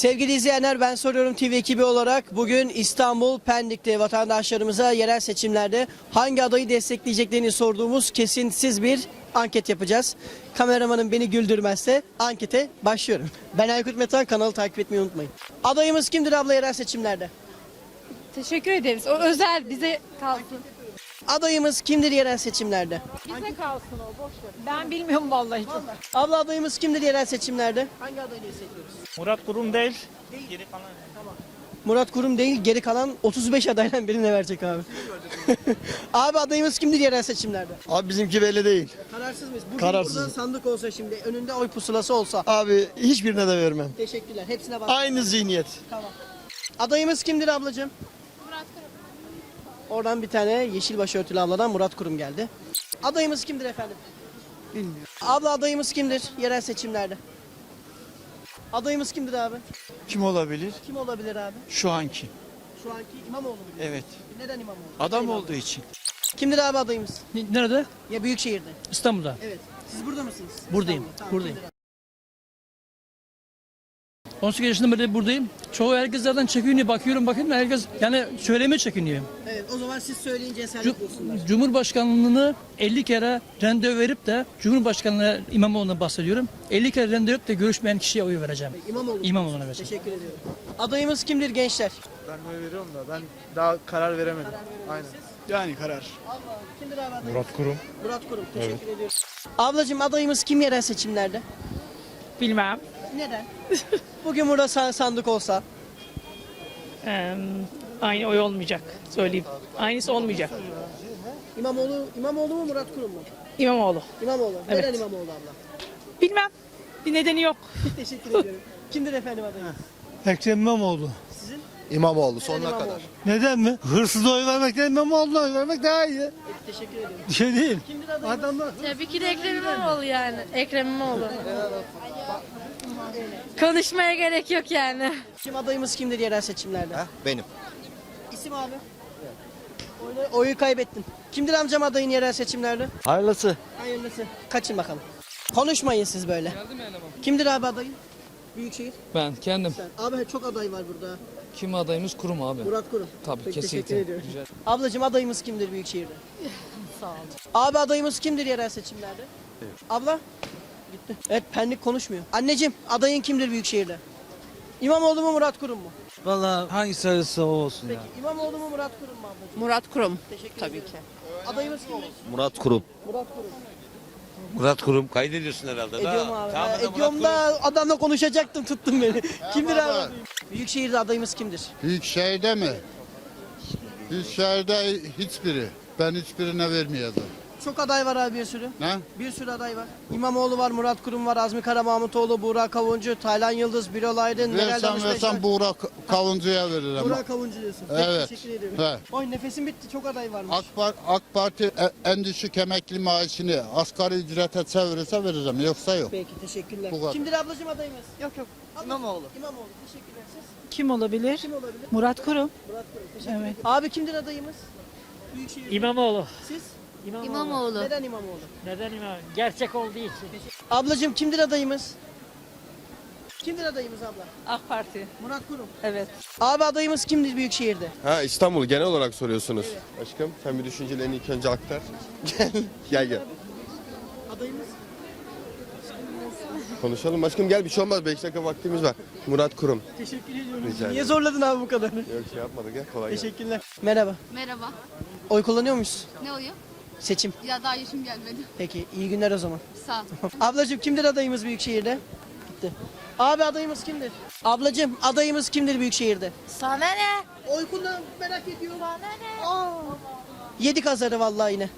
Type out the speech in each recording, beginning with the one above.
Sevgili izleyenler ben soruyorum TV ekibi olarak bugün İstanbul Pendik'te vatandaşlarımıza yerel seçimlerde hangi adayı destekleyeceklerini sorduğumuz kesintisiz bir anket yapacağız. Kameramanım beni güldürmezse ankete başlıyorum. Ben Aykut Metan kanalı takip etmeyi unutmayın. Adayımız kimdir abla yerel seçimlerde? Teşekkür ederiz. O özel bize kalsın. Adayımız kimdir yerel seçimlerde? Bize kalsın o boş ver. Ben bilmiyorum vallahi. Abla adayımız kimdir yerel seçimlerde? Hangi adayı destekliyoruz? Murat Kurum değil. Geri kalan. Murat Kurum değil geri kalan 35 adaydan birine verecek abi. abi adayımız kimdir yerel seçimlerde? Abi bizimki belli değil. Kararsız mıyız? Bugün Kararsız. burada sandık olsa şimdi önünde oy pusulası olsa. Abi hiçbirine de vermem. Teşekkürler. Hepsine bak. Aynı zihniyet. Tamam. Adayımız kimdir ablacığım? Oradan bir tane yeşil başörtülü abladan Murat Kurum geldi. Adayımız kimdir efendim? Bilmiyorum. Abla adayımız kimdir yerel seçimlerde? Adayımız kimdir abi? Kim olabilir? Kim olabilir abi? Şu anki. Şu anki İmamoğlu mu? Evet. Neden İmamoğlu? Adam Neden olduğu için. Kimdir abi adayımız? Nerede? Ya Büyükşehir'de. İstanbul'da. Evet. Siz burada mısınız? Buradayım, İstanbul'da. Tamam, buradayım. kimdir abi? 18 yaşından beri buradayım. Çoğu herkes zaten çekiniyor. Bakıyorum bakıyorum herkes yani söylemeye çekiniyor. Evet o zaman siz söyleyin Cu- cesaret bulsunlar. Cumhurbaşkanlığını 50 kere randevu verip de Cumhurbaşkanlığı İmamoğlu'na bahsediyorum. 50 kere randevu verip de görüşmeyen kişiye oy vereceğim. İmamoğlu. İmamoğlu'na vereceğim. Teşekkür ediyorum. Adayımız kimdir gençler? Ben oy veriyorum da ben daha karar veremedim. Aynen. Yani karar. Kimdir abi adayımız? Murat Kurum. Murat Kurum. Teşekkür ediyorum. Ablacığım adayımız kim yerel seçimlerde? Bilmem. Neden? Bugün burada sa- sandık olsa. Ee, aynı oy olmayacak. Söyleyeyim. Aynısı olmayacak. İmamoğlu, İmamoğlu mu Murat Kurum mu? İmamoğlu. İmamoğlu. Neden Evet. İmamoğlu abla? Bilmem. Bir nedeni yok. Teşekkür ediyorum. Kimdir efendim adayımız? Ekrem İmamoğlu. Sizin? İmamoğlu Neden sonuna İmamoğlu? kadar. Neden mi? Hırsız oy vermekten İmamoğlu'na oy vermek daha iyi. Teşekkür ediyorum. Bir şey değil. Kimdir adayımız? Adamlar Tabii ki de Ekrem İmamoğlu yani. Ekrem İmamoğlu. Konuşmaya gerek yok yani. Kim adayımız kimdir yerel seçimlerde? Benim. İsim abi. Oyunu, oyu kaybettin. Kimdir amcam adayın yerel seçimlerde? Hayırlısı. Hayırlısı. Kaçın bakalım. Konuşmayın siz böyle. Kimdir abi adayın? Büyükşehir. Ben kendim. Sen. Abi çok aday var burada. Kim adayımız kurum abi. Murat Kurum. Tabii, Peki, kesinlikle. Teşekkür ediyorum. Rica Ablacığım adayımız kimdir Büyükşehir'de? Sağ olun. Abi adayımız kimdir yerel seçimlerde? Abla? Gitti. Evet Pendik konuşmuyor. Anneciğim adayın kimdir Büyükşehir'de? İmamoğlu mu Murat Kurum mu? Valla hangi sayısı o olsun Peki İmamoğlu mu Murat Kurum mu ablacığım? Murat Kurum. Teşekkür Tabii ki. Adayımız kimdir? Murat Kurum. Murat Kurum. Murat Kurum kaydediyorsun herhalde. Ediyorum abi. Ha, ediyorum da adamla konuşacaktım tuttun beni. kimdir abi adayım? Büyükşehir'de adayımız kimdir? Büyükşehir'de mi? Büyükşehir'de hiçbiri. Ben hiçbirine vermeyeceğim. Çok aday var abi bir sürü. Ne? Bir sürü aday var. İmamoğlu var, Murat Kurum var, Azmi Kara Mahmutoğlu, Buğra Kavuncu, Taylan Yıldız, Birol Aydın, Meral Versen Danışbeş versen. Buğra Kavuncu'ya veririm. Buğra Kavuncu diyorsun. Peki, Evet. Teşekkür ediyorum. He. Oy nefesim bitti. Çok aday varmış. AK, Par- AK Parti e- en düşük emekli maaşını asgari ücrete çevirirse veririm. Yoksa yok. Peki teşekkürler. Bu kadar. Kimdir ablacığım adayımız? Yok yok. İmamoğlu. İmamoğlu. Teşekkürler. Siz Kim olabilir? kim olabilir? Murat Kurum. Murat Kurum. Teşekkür Evet. ederim. Abi kimdir adayımız? Büyükşehir. İmamoğlu. Siz? İmamoğlu. Neden İmamoğlu? Neden İmamoğlu? Gerçek olduğu için. Ablacığım kimdir adayımız? Kimdir adayımız abla? AK Parti. Murat Kurum. Evet. Abi adayımız kimdir Büyükşehir'de? Ha İstanbul genel olarak soruyorsunuz. Aşkım sen bir düşüncelerini ilk önce aktar. Gel. gel gel. Adayımız? Konuşalım aşkım gel bir şey olmaz 5 dakika vaktimiz var. Murat Kurum. Teşekkür ediyorum. Rica Niye ederim. zorladın abi bu kadar? Yok şey yapmadı gel kolay gelsin. Teşekkürler. Merhaba. Merhaba. Oy kullanıyor muyuz? Ne oluyor? Seçim. Ya daha yaşım gelmedi. Peki iyi günler o zaman. Sağ ol. Ablacığım kimdir adayımız Büyükşehir'de? Gitti. Abi adayımız kimdir? Ablacığım adayımız kimdir Büyükşehir'de? Sana ne? Oy kullan merak ediyorum. Bana ne? Aa. Yedik azarı vallahi yine.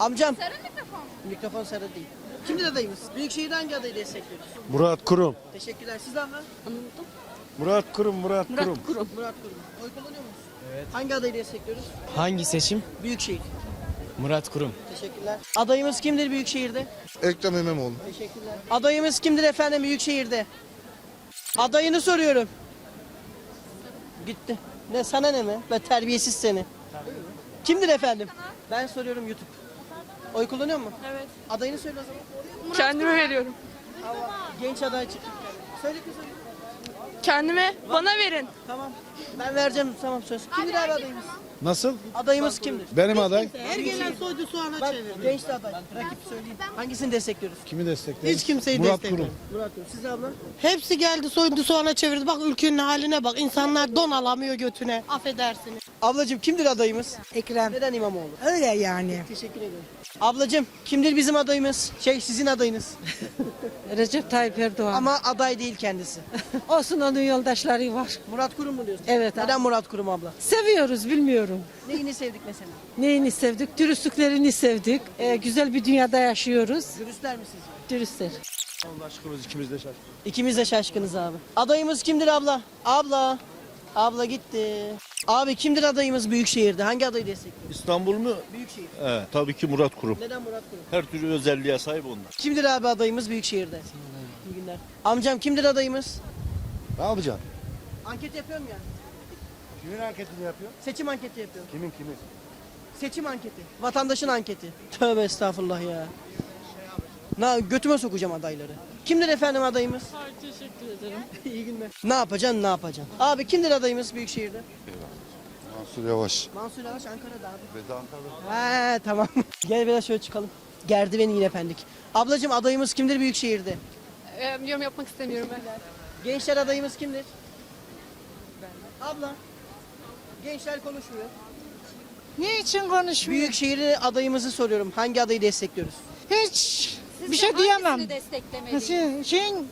Amcam. Sarı mikrofon. Mikrofon sarı değil. Kimdir adayımız? Büyükşehir'de hangi adayı destekliyoruz? Murat Kurum. Teşekkürler. Siz de abla? Murat Kurum, Murat, Kurum. Murat Kurum. Oy kullanıyor musunuz? Evet. Hangi adayı destekliyoruz? Hangi seçim? Büyükşehir. Murat Kurum. Teşekkürler. Adayımız kimdir Büyükşehir'de? Ekrem İmamoğlu. Teşekkürler. Adayımız kimdir efendim Büyükşehir'de? Adayını soruyorum. Gitti. Ne sana ne mi? Ve terbiyesiz seni. Kimdir efendim? Ben soruyorum YouTube. Oy kullanıyor mu? Evet. Adayını söyle o zaman. Kendime veriyorum. Genç aday çıktı. Söyle kızım. Kendime bana verin. Tamam. Ben vereceğim tamam söz. Kimdir abi adayımız? Nasıl? Adayımız kimdir? Benim aday. Her gelen soydu soğana Bak, Genç de aday. Rakip söyleyeyim. Hangisini destekliyoruz? Kimi destekliyor? Hiç kimseyi Murat destekliyorum. Kurum. Murat Kurum. Siz abla? Hepsi geldi soyundu soğana çevirdi. Bak ülkenin haline bak. İnsanlar don alamıyor götüne. Affedersiniz. Ablacığım kimdir adayımız? Ekrem. Neden İmamoğlu? Öyle yani. Teşekkür ederim. Ablacığım kimdir bizim adayımız? Şey sizin adayınız. Recep Tayyip Erdoğan. Ama aday değil kendisi. olsun onun yoldaşları var. Murat Kurum mu diyorsun? Evet abi. Neden Murat Kurum abla? Seviyoruz bilmiyorum. Neyini sevdik mesela? Neyini sevdik? Dürüstlüklerini sevdik. Ee, güzel bir dünyada yaşıyoruz. Dürüstler mi sizce? Dürüstler. Allah aşkımız ikimiz de şaşkın. İkimiz de şaşkınız abi. Adayımız kimdir abla? Abla. Abla gitti. Abi kimdir adayımız Büyükşehir'de? Hangi adayı destekliyor? İstanbul mu? Büyükşehir. Evet, tabii ki Murat Kurum. Neden Murat Kurum? Her türlü özelliğe sahip onlar. Kimdir abi adayımız Büyükşehir'de? İyi günler. Amcam kimdir adayımız? Ne yapacaksın? Anket yapıyorum ya. Kimin anketini yapıyor? Seçim anketi yapıyorum. Kimin kimin? Seçim anketi. Vatandaşın anketi. Tövbe estağfurullah ya. Na götüme sokacağım adayları. Kimdir efendim adayımız? Teşekkür ederim. İyi günler. Ne yapacaksın ne yapacaksın? Abi kimdir adayımız Büyükşehir'de? Mansur Yavaş. Mansur Yavaş Ankara'da abi. He tamam. Gel biraz şöyle çıkalım. Gerdiveni yine pendik. Ablacığım adayımız kimdir Büyükşehir'de? yorum yapmak istemiyorum ben. Gençler adayımız kimdir? Abla. Gençler konuşmuyor. Niçin konuşmuyor? Büyükşehir adayımızı soruyorum. Hangi adayı destekliyoruz? Hiç bir şey diyemem. desteklemediniz? Şey, şeyin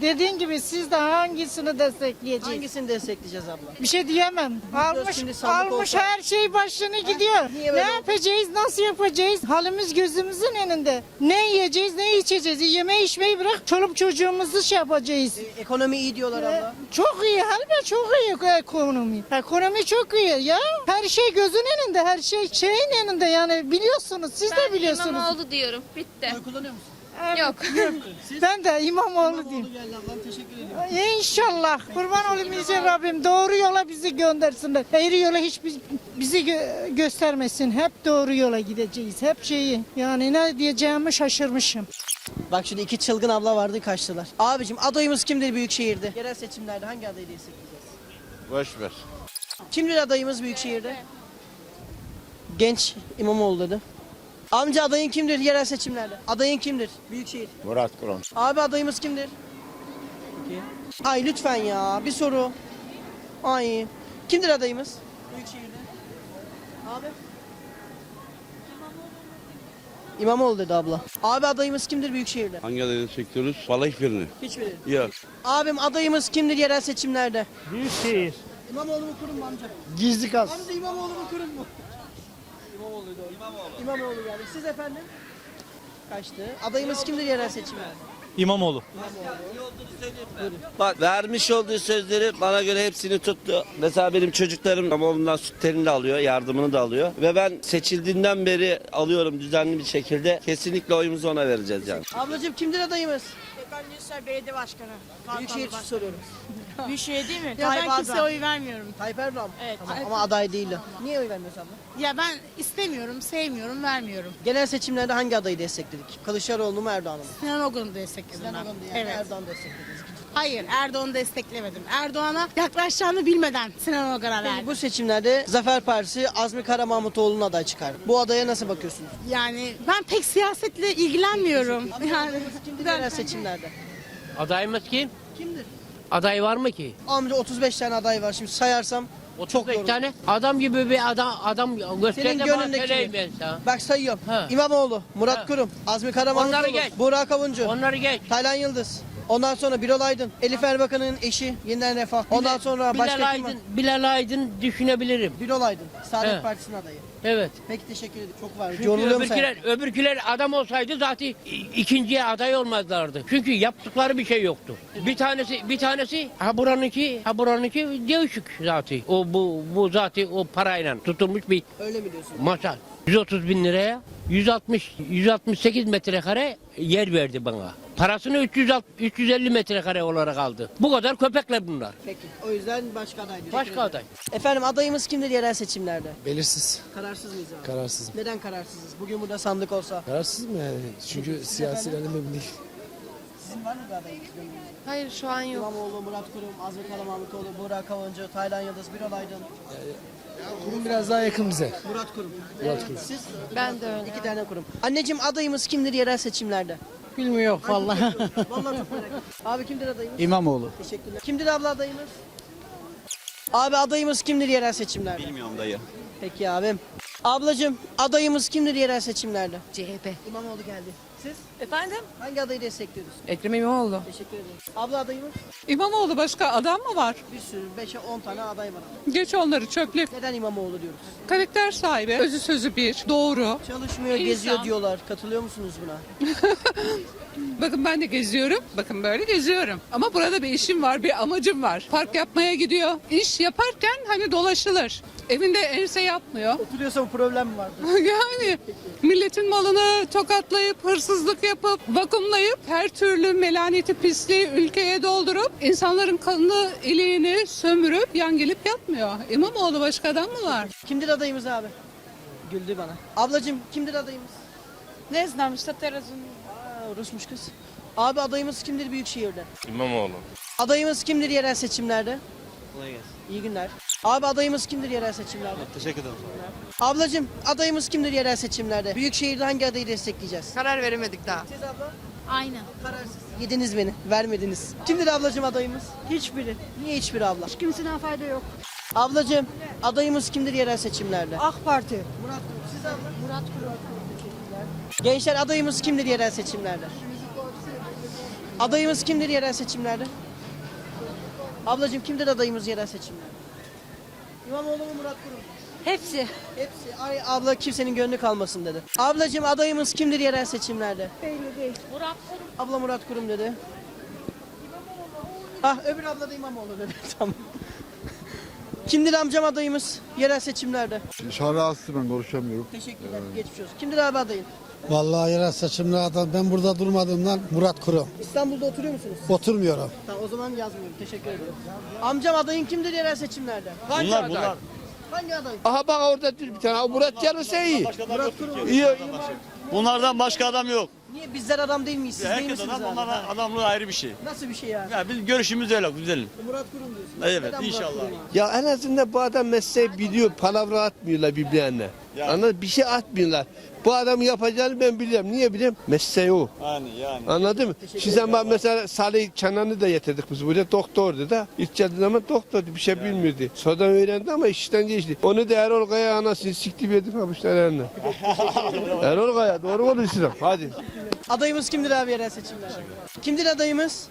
dediğin gibi siz de hangisini destekleyeceksiniz? Hangisini destekleyeceğiz abla? Bir şey diyemem. Almış, şimdi sandık almış olsa- her şey başını gidiyor. niye Ne böyle oldu? yapacağız, nasıl yapacağız? Halimiz gözümüzün önünde. Ne yiyeceğiz, ne içeceğiz? Yeme içmeyi bırak, çoluk çocuğumuzu şey yapacağız. E, Ekonomi iyi diyorlar abla. Çok iyi, elbette çok iyi ekonomi. Ekonomi çok iyi ya. Her şey gözün önünde, her şey şeyin önünde yani biliyorsunuz, siz de biliyorsunuz. İmamoğlu diyorum. Bitti. Oy kullanıyor musun? Yok. Ben de İmamoğlu diyeyim. ablam teşekkür ederim. İnşallah. Kurban olayım yüce Rabbim. Doğru yola bizi göndersinler. Eğri yola hiç biz- bizi gö- göstermesin. Hep doğru yola gideceğiz. Hep şeyi. Yani ne diyeceğimi şaşırmışım. Bak şimdi iki çılgın abla vardı kaçtılar. Abicim adayımız kimdir Büyükşehir'de? Yerel seçimlerde hangi adayı destekleyeceğiz? Boş ver. Kimdir adayımız Büyükşehir'de? Genç İmamoğlu dedi. Amca adayın kimdir yerel seçimlerde? Adayın kimdir? Büyükşehir. Murat Kurum. Abi adayımız kimdir? Ay lütfen ya bir soru. Ay. Kimdir adayımız? Büyükşehir'de. Abi. İmamoğlu dedi abla. Abi adayımız kimdir Büyükşehir'de? Hangi adayı çekiyoruz? Vallahi hiçbirini. Hiçbiri. Yok. Abim adayımız kimdir yerel seçimlerde? Büyükşehir. İmamoğlu mu kurum mu amca? Gizli kaz. Amca İmamoğlu mu kurum mu? İmamoğlu'ydu. İmamoğlu. İmamoğlu yani. Siz efendim? Kaçtı. Adayımız kimdir yerel seçimlerde? İmamoğlu. Bak vermiş olduğu sözleri bana göre hepsini tuttu. Mesela benim çocuklarım İmamoğlu'ndan sütlerini de alıyor, yardımını da alıyor. Ve ben seçildiğinden beri alıyorum düzenli bir şekilde. Kesinlikle oyumuzu ona vereceğiz yani. Ablacığım kimdir adayımız? Ben Yüksel Belediye Başkanı. Büyükşehir için soruyorum. Bir şey değil mi? Ya Ya ben kimseye oy vermiyorum. Tayyip Erdoğan mı? Evet. Tamam, ama aday değil o. Niye oy vermiyorsun abla? Ya ben istemiyorum, sevmiyorum, vermiyorum. Genel seçimlerde hangi adayı destekledik? Kılıçdaroğlu mu Erdoğan'ı mı? Sinan Ogun'u destekledim Sinan ben. Ogun'du yani Evet. Erdoğan desteklediniz. Hayır, Erdoğan'ı desteklemedim. Erdoğan'a yaklaşacağını bilmeden Sinan Peki verdim. bu seçimlerde Zafer Partisi Azmi Kara Mahmutoğlu'nun aday çıkardı. Bu adaya nasıl bakıyorsunuz? Yani ben pek siyasetle ilgilenmiyorum. Yani yerel seçimlerde? Adayımız kim? Kimdir? Aday var mı ki? Amca 35 tane aday var şimdi sayarsam çok 35 doğru. tane adam gibi bir adam adam gösterdi Senin bana gönlündeki söyleyeyim ben sana. Bak sayıyorum. Ha. İmamoğlu, Murat Ha. Kurum, Azmi Onları geç. Burak Avuncu, Onları geç. Taylan Yıldız. Ondan sonra Birol Aydın, Elif Erbakan'ın eşi Yeniden Refah. Ondan sonra başka Bilal kim var? Aydın, Bilal Aydın düşünebilirim. Birol Aydın, Saadet He. Partisi'nin adayı. Evet. Peki teşekkür ederim. Çok var. Çünkü Yoruluyor musun? öbürkiler, öbürkiler adam olsaydı zaten i- ikinciye aday olmazlardı. Çünkü yaptıkları bir şey yoktu. Bir tanesi bir tanesi ha buranınki ha buranınki değişik zaten. O bu bu zaten o parayla tutulmuş bir Öyle mi diyorsun? masa. 130 bin liraya 160 168 metrekare yer verdi bana. Parasını 360 350 metrekare olarak aldı. Bu kadar köpekler bunlar. Peki. O yüzden başka aday. Başka aday. Efendim adayımız kimdir yerel seçimlerde? Belirsiz. Kararsız mıyız abi? Kararsız. Neden kararsızız? Bugün burada sandık olsa. Kararsız mı yani? Çünkü siyasilerle memnun değil. Sizin var mı bir gönlünüzde? Hayır şu an yok. İmamoğlu, Murat Kurum, Azmi Kara Mahmutoğlu, Burak Kavuncu, Taylan Yıldız, Birol Aydın, Kurum biraz daha yakın bize. Murat Kurum. Murat Kurum. Siz? Ben de öyle. İki tane kurum. Anneciğim adayımız kimdir yerel seçimlerde? Bilmiyorum vallahi. Vallahi çok merak ettim. Abi kimdir adayımız? İmamoğlu. Teşekkürler. Kimdir abla adayımız? Abi adayımız kimdir yerel seçimlerde? Bilmiyorum dayı. Peki abim. Ablacığım adayımız kimdir yerel seçimlerde? CHP. İmamoğlu geldi. Siz? Efendim? Hangi adayı destekliyoruz? Ekrem İmamoğlu. Teşekkür ederim. Abla adayımız? İmamoğlu başka adam mı var? Bir sürü 5'e 10 tane aday var. Geç onları çöplük. Neden İmamoğlu diyoruz? Karakter sahibi. Özü sözü bir. Doğru. Çalışmıyor, geziyor diyorlar. Katılıyor musunuz buna? Bakın ben de geziyorum. Bakın böyle geziyorum. Ama burada bir işim var, bir amacım var. Park yapmaya gidiyor. İş yaparken hani dolaşılır. Evinde ense yapmıyor. Oturuyorsa bu problem mi vardı? yani milletin malını tokatlayıp, hırsızlık yapıp, vakumlayıp, her türlü melaneti pisliği ülkeye doldurup, insanların kanını, iliğini sömürüp yan gelip yatmıyor. İmamoğlu başka adam mı var? Kimdir adayımız abi? Güldü bana. Ablacığım kimdir adayımız? Ne znam işte terazun. Aa, Rusmuş kız. Abi adayımız kimdir Büyükşehir'de? İmamoğlu. Adayımız kimdir yerel seçimlerde? İyi günler. Abi adayımız kimdir yerel seçimlerde? Teşekkür ederim. Ablacığım adayımız kimdir yerel seçimlerde? Büyükşehir'de hangi adayı destekleyeceğiz? Karar veremedik daha. Siz abla? Aynen. Kararsız. Yediniz beni, vermediniz. Kimdir ablacığım adayımız? Hiçbiri. Niye hiçbiri abla? Hiç kimseden fayda yok. Ablacığım adayımız kimdir yerel seçimlerde? AK Parti. Murat Kurum. Siz abla? Murat Kurum. Gençler adayımız kimdir yerel seçimlerde? Adayımız kimdir yerel seçimlerde? Ablacığım kimdir adayımız yerel seçimlerde? İmamoğlu mu Murat Kurum? Hepsi. Hepsi. Ay abla kimsenin gönlü kalmasın dedi. Ablacığım adayımız kimdir yerel seçimlerde? Belli değil. Abla Murat Kurum dedi. Ah öbür abla da İmamoğlu dedi. tamam. Kimdir amcam adayımız yerel seçimlerde? Şarası ben konuşamıyorum. Teşekkürler. Geçmiş olsun. Kimdir abi adayın? Vallahi yerel seçimler adam ben burada durmadığımdan Murat Kurum. İstanbul'da oturuyor musunuz? Oturmuyorum. Tamam o zaman yazmıyorum. Teşekkür ederim. Amcam adayın kimdir yerel seçimlerde? Bunlar bunlar. Hangi aday? Aha bak orada bir tane Murat gelirse iyi. Murat Kurum. İyi. Bunlardan başka adam yok. Niye bizler adam değil miyiz? Siz değil Herkes misiniz adam, abi? onların Ha, adamlığı ayrı bir şey. Nasıl bir şey yani? Ya biz görüşümüz öyle güzelim. Murat Kurum diyorsun. Evet, Neden Murat inşallah. Kurum abi? Ya en azından bu adam mesleği biliyor. Palavra atmıyorlar birbirlerine. Yani. Anladın? Bir şey atmıyorlar. Bu adamın yapacağını ben biliyorum. Niye biliyorum? Mesleği o. Yani yani. Anladın mı? Şimdi sen bak mesela Salih Çanan'ı da getirdik biz buraya doktordu da. İlk geldiği zaman doktordu bir şey bilmiyordu. Sonradan öğrendi ama işten geçti. Onu da Erol Kaya anasını sikti verdi pabuçlar eline. Erol Kaya doğru konuşuyorum. Hadi. Adayımız kimdir abi yerel seçimlerde? Kimdir adayımız?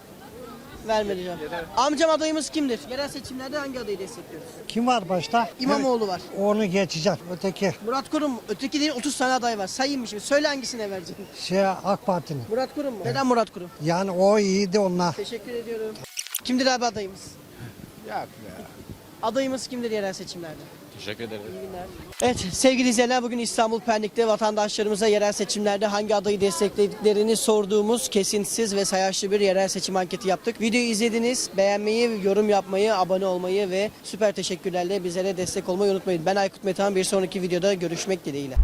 Vermedi cevap. Amcam adayımız kimdir? Yerel seçimlerde hangi adayı destekliyoruz? Kim var başta? İmamoğlu var. Onu geçeceğim. Öteki Murat Kurum? Öteki değil 30 tane aday var. Sayayım mı şimdi? Söyle hangisine vereceksin? şey AK Parti'nin. Murat Kurum mu? Neden Murat Kurum? Yani o iyiydi onlar. Teşekkür ediyorum. Kimdir abi adayımız? Adayımız kimdir yerel seçimlerde? Teşekkür ederim. İyi günler. Evet sevgili izleyenler bugün İstanbul Pendik'te vatandaşlarımıza yerel seçimlerde hangi adayı desteklediklerini sorduğumuz kesintisiz ve sayaçlı bir yerel seçim anketi yaptık. Videoyu izlediniz. Beğenmeyi, yorum yapmayı, abone olmayı ve süper teşekkürlerle bizlere destek olmayı unutmayın. Ben Aykut Metehan bir sonraki videoda görüşmek dileğiyle.